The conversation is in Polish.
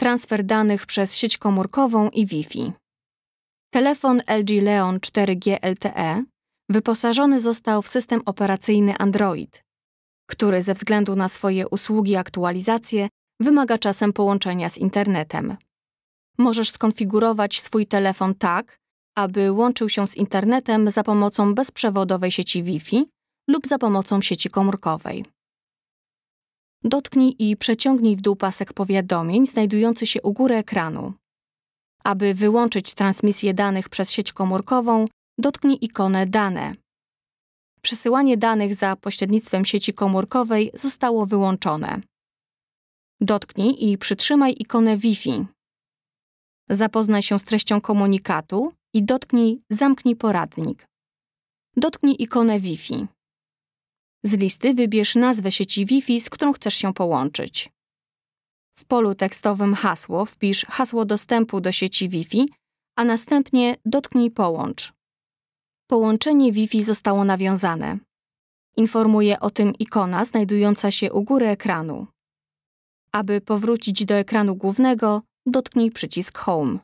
transfer danych przez sieć komórkową i Wi-Fi. Telefon LG Leon 4G LTE wyposażony został w system operacyjny Android, który ze względu na swoje usługi i aktualizacje wymaga czasem połączenia z internetem. Możesz skonfigurować swój telefon tak, aby łączył się z internetem za pomocą bezprzewodowej sieci Wi-Fi lub za pomocą sieci komórkowej. Dotknij i przeciągnij w dół pasek powiadomień znajdujący się u góry ekranu. Aby wyłączyć transmisję danych przez sieć komórkową, dotknij ikonę Dane. Przesyłanie danych za pośrednictwem sieci komórkowej zostało wyłączone. Dotknij i przytrzymaj ikonę Wi-Fi. Zapoznaj się z treścią komunikatu i dotknij Zamknij poradnik. Dotknij ikonę Wi-Fi. Z listy wybierz nazwę sieci Wi-Fi, z którą chcesz się połączyć. W polu tekstowym hasło wpisz hasło dostępu do sieci Wi-Fi, a następnie dotknij Połącz. Połączenie Wi-Fi zostało nawiązane. Informuje o tym ikona znajdująca się u góry ekranu. Aby powrócić do ekranu głównego, dotknij przycisk Home.